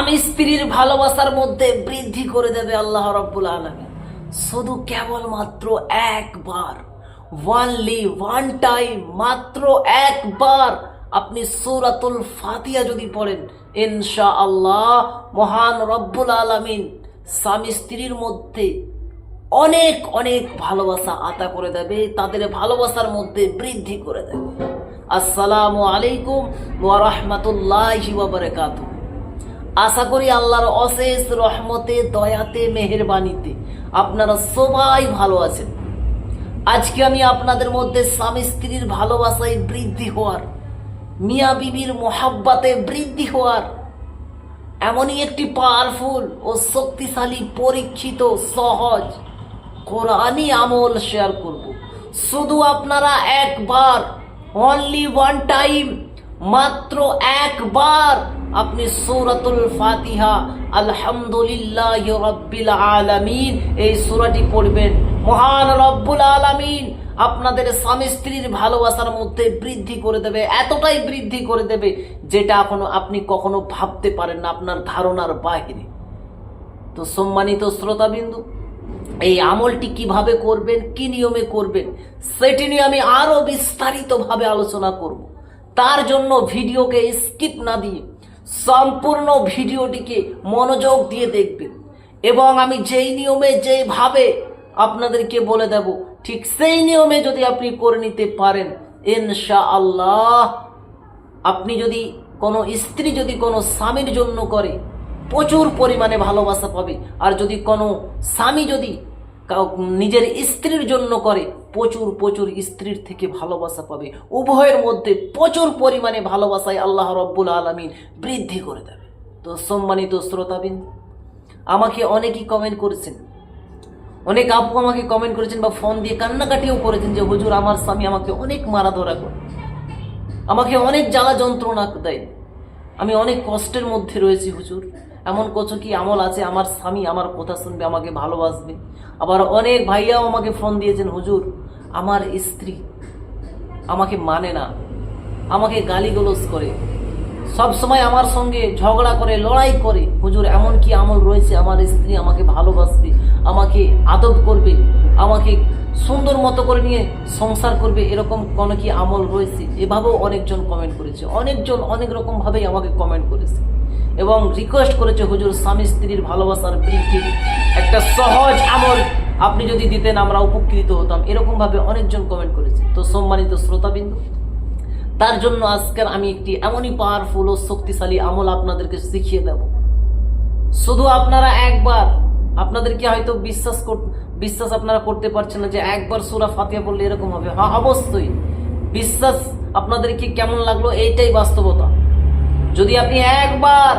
স্বামী স্ত্রীর ভালোবাসার মধ্যে বৃদ্ধি করে দেবে আল্লাহ রব্বুল আলমী শুধু কেবলমাত্র একবার ওয়ানলি ওয়ান টাইম মাত্র একবার আপনি সূরাতুল ফাতিয়া যদি পড়েন ইনশা আল্লাহ মহান রব্বুল আলামিন স্বামী স্ত্রীর মধ্যে অনেক অনেক ভালোবাসা আতা করে দেবে, তাদের ভালোবাসার মধ্যে বৃদ্ধি করে দেবে। আসসালামু আলাইকুম ওয়া রাহমাতুল্লাহি ওয়া বারাকাতুহু। আশা করি আল্লাহর অশেষ রহমতে, দয়াতে, মেহেরবানিতে আপনারা সবাই ভালো আছেন। আজকে আমি আপনাদের মধ্যে স্বামী স্ত্রীর ভালোবাসায় বৃদ্ধি হওয়ার, মিয়া বিবির মোহাব্বাতে বৃদ্ধি হওয়ার, এমনই একটি পাওয়ারফুল ও শক্তিশালী, পরীক্ষিত, সহজ, কোরআনই আমল শেয়ার করব। শুধু আপনারা একবার অনলি ওয়ান টাইম মাত্র একবার আপনি সৌরাতুল ফাতিহা, আলহামদুলিল্লাহ রব্বিল আলামিন, এই সূরাটি পড়বেন। মহান রব্বুল আলামিন আপনাদের স্বামী স্ত্রীর ভালোবাসার মধ্যে বৃদ্ধি করে দেবে, এতটাই বৃদ্ধি করে দেবে, যেটা এখনও আপনি কখনো ভাবতে পারেন না, আপনার ধারণার বাইরে তো সম্মানিত শ্রোতাবিন্দু, এই আমলটি কীভাবে করবেন, কি নিয়মে করবেন, সেটি নিয়ে আমি আরও বিস্তারিতভাবে আলোচনা করব। তার জন্য ভিডিওকে স্কিপ না দিয়ে সম্পূর্ণ ভিডিওটিকে মনোযোগ দিয়ে দেখবেন। এবং আমি যেই নিয়মে, যেইভাবে আপনাদেরকে বলে দেব, ঠিক সেই নিয়মে যদি আপনি করে নিতে পারেন ইনশা আল্লাহ আপনি যদি কোনো স্ত্রী যদি কোনো স্বামীর জন্য করে, প্রচুর পরিমাণে ভালোবাসা পাবে। আর যদি কোনো স্বামী যদি নিজের স্ত্রীর জন্য করে প্রচুর প্রচুর স্ত্রীর থেকে ভালোবাসা পাবে। উভয়ের মধ্যে প্রচুর পরিমাণে ভালোবাসায় আল্লাহ রব্বুল আলমিন বৃদ্ধি করে দেবে। তো সম্মানিত শ্রোতাবিন আমাকে অনেকেই কমেন্ট করেছেন। অনেক আপু আমাকে কমেন্ট করেছেন বা ফোন দিয়ে কান্নাকাটিও করেছেন যে, হুজুর, আমার স্বামী আমাকে অনেক মারা ধরা করে। আমাকে অনেক জ্বালা যন্ত্রণা দেয়। আমি অনেক কষ্টের মধ্যে রয়েছি, হুজুর। এমন কত কি আমল আছে? আমার স্বামী আমার কথা শুনবে, আমাকে ভালোবাসবে। আবার অনেক ভাইয়াও আমাকে ফোন দিয়েছেন, হুজুর আমার স্ত্রী আমাকে মানে না, আমাকে গালিগালাজ করে। সব সময় আমার সঙ্গে ঝগড়া করে, লড়াই করে। হুজুর, এমন কি আমল রয়েছে? আমার স্ত্রী আমাকে ভালোবাসবে, আমাকে আদব করবে, আমাকে সুন্দর মতো করে নিয়ে সংসার করবে, এরকম কোনো কি আমল রয়েছে? এভাবেও অনেকজন কমেন্ট করেছে। অনেকজন অনেক রকম ভাবেই আমাকে কমেন্ট করেছে। এবং রিকোয়েস্ট করেছে হুজুর, স্বামী স্ত্রীর ভালোবাসার বৃদ্ধি একটা সহজ আমল আপনি যদি দিতেন, আমরা উপকৃত হতাম। এরকম ভাবে অনেকজন কমেন্ট করেছে। তো সম্মানিত শ্রোতাবিন্দু, তার জন্য আজকের আমি একটি এমনই পাওয়ারফুল ও শক্তিশালী আমল আপনাদেরকে শিখিয়ে দেব। শুধু আপনারা একবার, আপনাদেরকে হয়তো বিশ্বাস বিশ্বাস আপনারা করতে পারছেন না যে একবার সুরা ফাতিয়া পড়লে এরকম হবে। হ্যাঁ অবশ্যই। বিশ্বাস আপনাদেরকে কেমন লাগল, এইটাই বাস্তবতা। যদি আপনি একবার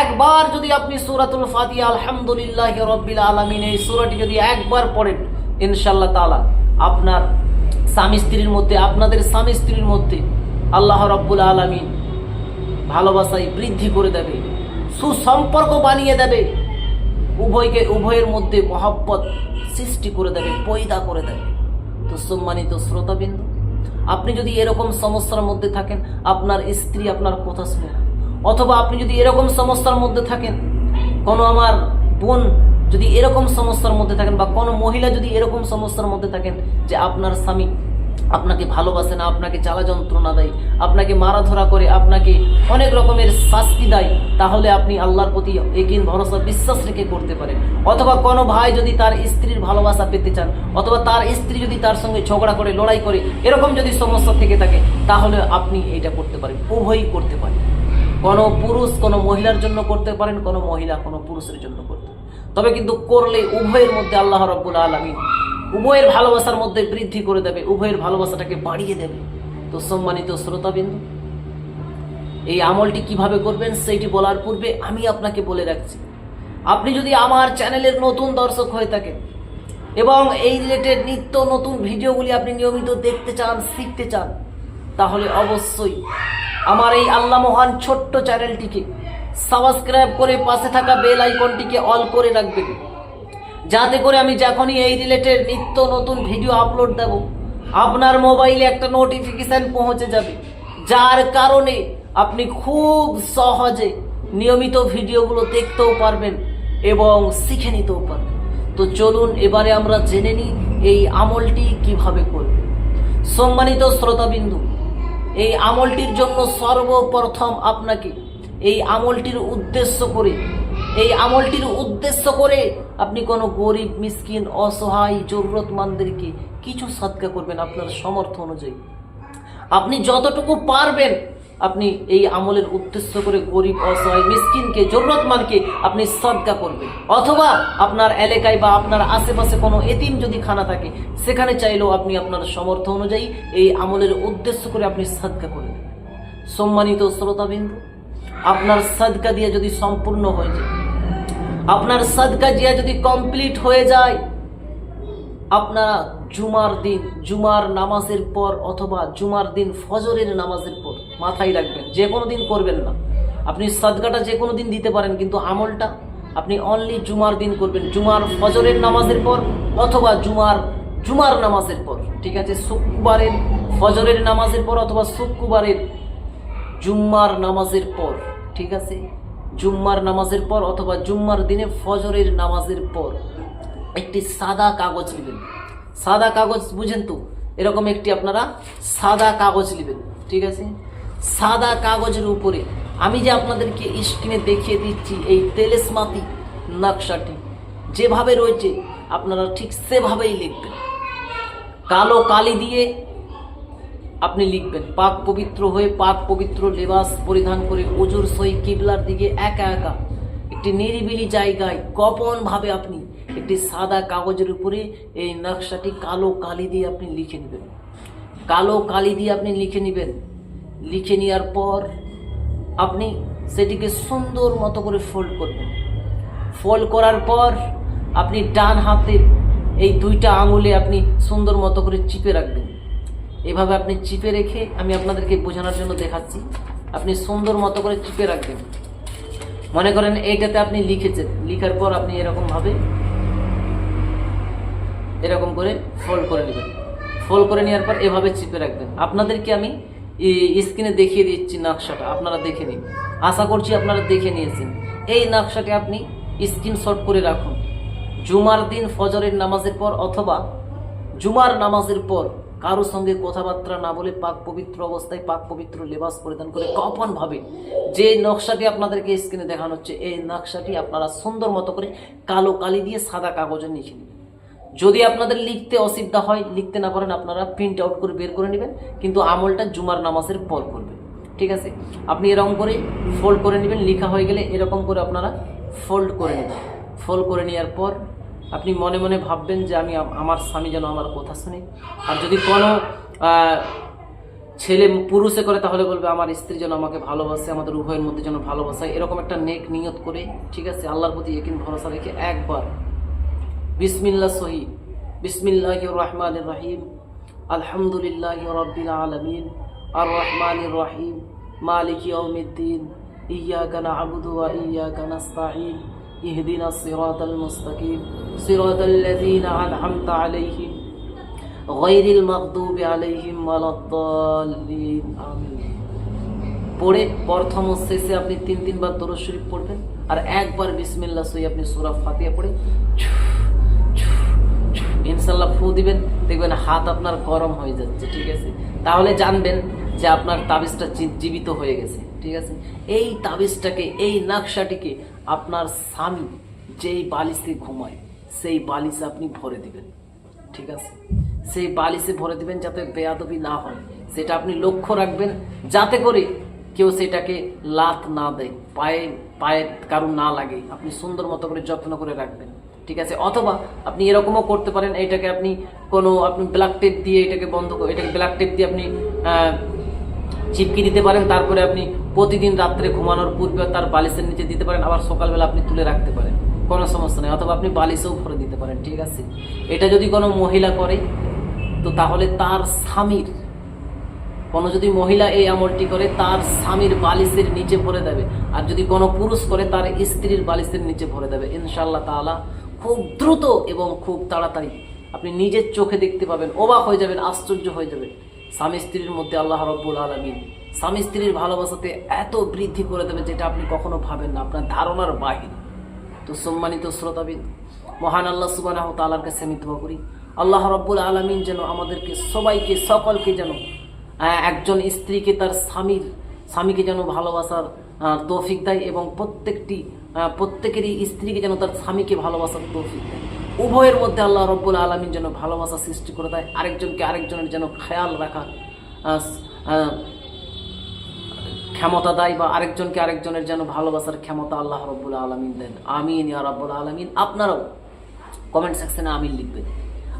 একবার যদি আপনি সুরাতুল ফাতিহা, আলহামদুলিল্লাহ রব্বিল আলামিন, এই সূরাটি যদি একবার পড়েন, ইনশাআল্লাহ তাআলা আপনার স্বামী স্ত্রীর মধ্যে, আপনাদের স্বামী স্ত্রীর মধ্যে আল্লাহ রব্বুল আলামিন ভালোবাসায় বৃদ্ধি করে দেবে, সুসম্পর্ক বানিয়ে দেবে, উভয়কে, উভয়ের মধ্যে মহাব্বত সৃষ্টি করে দেবে, পয়দা করে দেবে। তো সম্মানিত শ্রোতাবিন্দু, আপনি যদি এরকম সমস্যার মধ্যে থাকেন, আপনার স্ত্রী আপনার কথা শুনে না অথবা আপনি যদি এরকম সমস্যার মধ্যে থাকেন, কোনো আমার বোন যদি এরকম সমস্যার মধ্যে থাকেন বা কোনো মহিলা যদি এরকম সমস্যার মধ্যে থাকেন যে আপনার স্বামী আপনাকে ভালোবাসে না, আপনাকে জ্বালা যন্ত্রণা দেয়, আপনাকে মারা ধরা করে, আপনাকে অনেক রকমের শাস্তি দেয়, তাহলে আপনি আল্লাহর প্রতি একিন ভরসা বিশ্বাস রেখে করতে পারেন। অথবা কোনো ভাই যদি তার স্ত্রীর ভালোবাসা পেতে চান, অথবা তার স্ত্রী যদি তার সঙ্গে ঝগড়া করে, লড়াই করে, এরকম যদি সমস্যা থেকে থাকে, তাহলে আপনি এটা করতে পারেন, উভয়ই করতে পারেন। কোনো পুরুষ কোনো মহিলার জন্য করতে পারেন, কোনো মহিলা কোনো পুরুষের জন্য করতে। তবে কিন্তু করলে উভয়ের মধ্যে আল্লাহ রব্বুল আলমিন উভয়ের ভালোবাসার মধ্যে বৃদ্ধি করে দেবে, উভয়ের ভালোবাসাটাকে বাড়িয়ে দেবে তো সম্মানিত শ্রোতাবিন্দু, এই আমলটি কীভাবে করবেন সেইটি বলার পূর্বে আমি আপনাকে বলে রাখছি, আপনি যদি আমার চ্যানেলের নতুন দর্শক হয়ে থাকেন এবং এই রিলেটেড নিত্য নতুন ভিডিওগুলি আপনি নিয়মিত দেখতে চান, শিখতে চান, তাহলে অবশ্যই আমার এই আল্লাহ মহান ছোট্ট চ্যানেলটিকে সাবস্ক্রাইব করে পাশে থাকা বেল আইকনটিকে অল করে রাখবেন। যাতে করে আমি যখনই এই রিলেটেড নিত্য নতুন ভিডিও আপলোড দেব, আপনার মোবাইলে একটা নোটিফিকেশান পৌঁছে যাবে। যার কারণে আপনি খুব সহজে নিয়মিত ভিডিওগুলো দেখতেও পারবেন এবং শিখে নিতেও পারবেন। তো চলুন এবারে আমরা জেনে নিই এই আমলটি কীভাবে করবে সম্মানিত শ্রোতাবিন্দু এই আমলটির জন্য সর্বপ্রথম আপনাকে এই আমলটির উদ্দেশ্য করে, এই আমলটির উদ্দেশ্য করে আপনি কোনো গরিব, মিসকিন, অসহায়, জরুরতমানদেরকে কিছু সৎকা করবেন আপনার সমর্থ অনুযায়ী। আপনি যতটুকু পারবেন আপনি এই আমলের উদ্দেশ্য করে গরিব, অসহায়, মিসকিনকে, জরুরতমানকে আপনি সদকা করবেন। অথবা আপনার এলাকায় বা আপনার আশেপাশে কোনো এতিম যদি খানা থাকে, সেখানে চাইলেও আপনি আপনার সমর্থ অনুযায়ী এই আমলের উদ্দেশ্য করে আপনি সদকা করবেন সম্মানিত শ্রোতাবিন্দু, আপনার সদকা দিয়ে যদি সম্পূর্ণ হয়ে যায়, আপনার সদকা দিয়া যদি কমপ্লিট হয়ে যায়, আপনারা জুমার দিন, জুমার নামাজের পর অথবা জুমার দিন ফজরের নামাজের পর মাথায় রাখবেন, যে কোনো দিন করবেন না। আপনি সদকাটা যে কোনো দিন দিতে পারেন, কিন্তু আমলটা আপনি অনলি জুমার দিন করবেন। জুমার ফজরের নামাজের পর অথবা জুমার জুমার নামাজের পর, ঠিক আছে? শুক্রবারের ফজরের নামাজের পর অথবা শুক্রবারের জুম্মার নামাজের পর, ঠিক আছে? জুম্মার নামাজের পর অথবা জুম্মার দিনে ফজরের নামাজের পর একটি সাদা কাগজ নেবেন। সাদা কাগজ বুঝেন তো? এরকম একটি আপনারা সাদা কাগজ নেবেন, ঠিক আছে? সাদা কাগজের উপরে। আমি যে আপনাদেরকে স্ক্রিনে দেখিয়ে দিচ্ছি এই তেলেসমাতি নকশাটি, যেভাবে রয়েছে, আপনারা ঠিক সেভাবেই লিখবেন। কালো কালি দিয়ে আপনি লিখবেন, পাক পবিত্র হয়ে পাক পবিত্র লেবাস পরিধান করে অজুর সই কিবলার দিকে একা একা। একটি নিরিবিলি জায়গায় গোপন ভাবে আপনি একটি সাদা কাগজের উপরে এই নকশাটি কালো কালি দিয়ে আপনি লিখে নেবেন। কালো কালি দিয়ে আপনি লিখে নেবেন। লিখে নেওয়ার পর আপনি সেটিকে সুন্দর মতো করে ফোল্ড করবেন। ফোল্ড করার পর আপনি ডান হাতে এই দুইটা আঙুলে আপনি সুন্দর মতো করে চিপে রাখবেন। এভাবে আপনি চিপে রেখে আমি আপনাদেরকে বোঝানোর জন্য দেখাচ্ছি। আপনি সুন্দর মতো করে চিপে রাখবেন। মনে করেন এইটাতে আপনি লিখেছেন। লিখার পর আপনি এরকম ভাবে এরকম করে ফোল্ড করে নেবেন। ফোল্ড করে নেওয়ার পর এভাবে চিপে রাখবেন। আপনাদেরকে আমি স্ক্রিনে দেখিয়ে দিচ্ছি নকশাটা, আপনারা দেখে নিন। আশা করছি আপনারা দেখে নিয়েছেন। এই নকশাকে আপনি স্ক্রিনশট করে রাখুন। জুমার দিন ফজরের নামাজের পর অথবা জুমার নামাজের পর কারোর সঙ্গে কথাবার্তা না বলে পাক পবিত্র অবস্থায় পাক পবিত্র লেবাস পরিধান করে কপন ভাবে যে নকশাটি আপনাদেরকে স্ক্রিনে দেখানো হচ্ছে, এই নকশাটি আপনারা সুন্দর মতো করে কালো কালি দিয়ে সাদা কাগজে লিখে নেবেন যদি আপনাদের লিখতে অসুবিধা হয়, লিখতে না পারেন আপনারা প্রিন্ট আউট করে বের করে নেবেন, কিন্তু আমলটা জুমার নামাজের পর করবেন, ঠিক আছে? আপনি এরকম করে ফোল্ড করে নেবেন, লেখা হয়ে গেলে এরকম করে আপনারা ফোল্ড করে নেবেন। ফোল্ড করে নেওয়ার পর আপনি মনে মনে ভাববেন যে আমি আমার স্বামী যেন আমার কথা শুনে। আর যদি কোনো ছেলে পুরুষে করে, তাহলে বলবে, আমার স্ত্রী যেন আমাকে ভালোবাসে, আমাদের উভয়ের মধ্যে যেন ভালোবাসে এরকম একটা নেক নিয়ত করে, ঠিক আছে? আল্লাহর প্রতি একিন ভরসা রেখে একবার বিসমিল্লা সহি বিসমিল্লাহ রহমান রহিম, আলহামদুলিল্লাহ রব্বিল আলমিন আর রহমান রহিম, মালিক ইয়ৌমিদ্দিন ইয়াকা না'বুদু ওয়া ইয়াকা নাস্তাঈন, ইহদিনা সিরাতাল মুস্তাকিম, সিরাতাল লাযীনা আন'আমতা আলাইহিম গায়রিল মাগদুবি আলাইহিম ওয়ালাদ-দাল্লিন পড়ে প্রথম শেষে আপনি তিন তিনবার শরীফ পড়বেন, আর একবার বিসমিল্লাহ সহি আপনি সূরা ফাতিহা পড়ে ইনশাল্লাহ ফু দিবেন, দেখবেন হাত আপনার গরম হয়ে যাচ্ছে, ঠিক আছে? তাহলে জানবেন যে আপনার তাবিজটা জীবিত হয়ে গেছে, ঠিক আছে? এই তাবিজটাকে, এই নকশাটিকে আপনার স্বামী যেই বালিশে ঘুমায়, সেই বালিশে আপনি ভরে দিবেন, ঠিক আছে? সেই বালিশে ভরে দিবেন যাতে বেয়াদবি না হয়, সেটা আপনি লক্ষ্য রাখবেন, যাতে করে কেউ সেটাকে লাত না দেয়, পায়ে পায়ে কারণ না লাগে, আপনি সুন্দর মতো করে যত্ন করে রাখবেন। ঠিক আছে? অথবা আপনি এরকমও করতে পারেন এটাকে আপনি কোনো, আপনি ব্ল্যাক টেপ দিয়ে এটাকে বন্ধ এটাকে ব্ল্যাক টেপ দিয়ে আপনি চিপকি দিতে পারেন, তারপরে আপনি প্রতিদিন রাত্রে ঘুমানোর পূর্বে তার বালিশের নিচে দিতে পারেন, আবার সকালবেলা আপনি তুলে রাখতে পারেন। কোনো সমস্যা নেই, অথবা আপনি বালিশেও ভরে দিতে পারেন, ঠিক আছে? এটা যদি কোনো মহিলা করে, তো তাহলে তার স্বামীর, কোনো যদি মহিলা এই আমলটি করে, তার স্বামীর বালিশের নিচে ভরে দেবে। আর যদি কোনো পুরুষ করে, তার স্ত্রীর বালিশের নিচে ভরে দেবে। ইনশাল্লাহ তাআলা খুব দ্রুত এবং খুব তাড়াতাড়ি। আপনি নিজের চোখে দেখতে পাবেন, অবাক হয়ে যাবেন, আশ্চর্য হয়ে যাবেন। স্বামী স্ত্রীর মধ্যে আল্লাহ রব্বুল আলমিন স্বামী স্ত্রীর ভালোবাসাতে এত বৃদ্ধি করে দেবে যেটা আপনি কখনো ভাবেন না, আপনার ধারণার বাহিরে তো সম্মানিত শ্রোতাবিদ, মহান আল্লাহ সুবাহ তালার কাছে আমি করি, আল্লাহ রব্বুল আলমিন যেন আমাদেরকে, সবাইকে, সকলকে যেন একজন স্ত্রীকে তার স্বামীর, স্বামীকে যেন ভালোবাসার তৌফিক দেয় এবং প্রত্যেকটি প্রত্যেকেরই স্ত্রীকে যেন তার স্বামীকে ভালোবাসার তৌফিক দেয়। উভয়ের মধ্যে আল্লাহ রব্বুল আলমিন যেন ভালোবাসা সৃষ্টি করে দেয়, আরেকজনকে আরেকজনের যেন খেয়াল রাখা ক্ষমতা দেয় বা আরেকজনকে আরেকজনের যেন ভালোবাসার ক্ষমতা আল্লাহ রব্বুল আলমিন দেন। আমিন ইয়া রব্বুল আলমিন। আপনারাও কমেন্ট সেকশনে আমিন লিখবেন।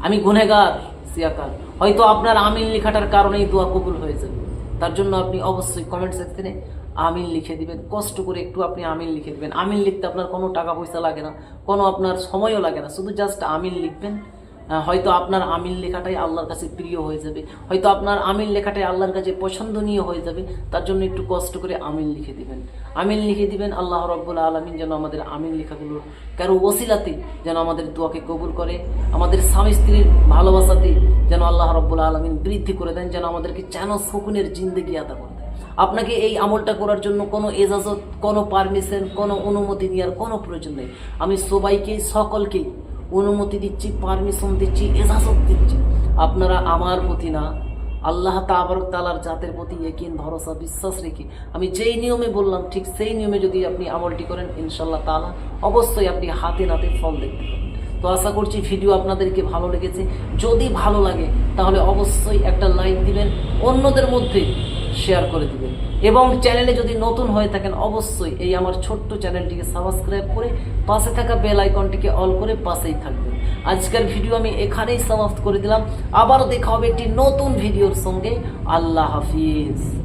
আমি গুনেগার সিয়াকার। হয়তো আপনার আমিন লেখাটার কারণেই দোয়া কবুল হয়েছে তার জন্য আপনি অবশ্যই কমেন্ট সেকশনে আমিন লিখে দিবেন। কষ্ট করে একটু আপনি আমিন লিখে দিবেন। আমিন লিখতে আপনার কোনো টাকা পয়সা লাগে না, কোনো আপনার সময়ও লাগে না। শুধু জাস্ট আমিন লিখবেন। হয়তো আপনার আমিন লেখাটাই আল্লাহর কাছে প্রিয় হয়ে যাবে। হয়তো আপনার আমিন লেখাটাই আল্লাহর কাছে পছন্দনীয় হয়ে যাবে। তার জন্য একটু কষ্ট করে আমিন লিখে দিবেন। আমিন লিখে দিবেন, আল্লাহ রব্বুল আলমিন যেন আমাদের আমিন লেখাগুলো কারও ওসিলাতে যেন আমাদের দোয়াকে কবুল করে, আমাদের স্বামী স্ত্রীর ভালোবাসাতে যেন আল্লাহ রব্বুল আলমিন বৃদ্ধি করে দেন, যেন আমাদেরকে যেন শকুনের জিন্দগি আদা করে। আপনাকে এই আমলটা করার জন্য কোনো এজাজত, কোনো পারমিশন, কোনো অনুমতি নেওয়ার কোনো প্রয়োজন নেই। আমি সবাইকে সকলকেই অনুমতি দিচ্ছি, পারমিশন দিচ্ছি, এজাজত দিচ্ছি। আপনারা আমার প্রতি না, আল্লাহ তাবারক তালার জাতের প্রতি একিন ভরসা, বিশ্বাস রেখে, আমি যেই নিয়মে বললাম, ঠিক সেই নিয়মে যদি আপনি আমলটি করেন ইনশাল্লাহ তালা অবশ্যই আপনি হাতে নাতে ফল দেখতে পাবেন। তো আশা করছি ভিডিও আপনাদেরকে ভালো লেগেছে। যদি ভালো লাগে, তাহলে অবশ্যই একটা লাইক দিবেন। অন্যদের মধ্যে শেয়ার করে দিবেন। এবং চ্যানেলে যদি নতুন হয়ে থাকেন, অবশ্যই এই আমার ছোট্ট চ্যানেলটিকে সাবস্ক্রাইব করে পাশে থাকা বেল আইকনটিকে অল করে পাশেই থাকবেন। আজকের ভিডিও আমি এখানেই সমাপ্ত করে দিলাম। আবারও দেখা হবে একটি নতুন ভিডিওর সঙ্গে। আল্লাহ হাফিজ।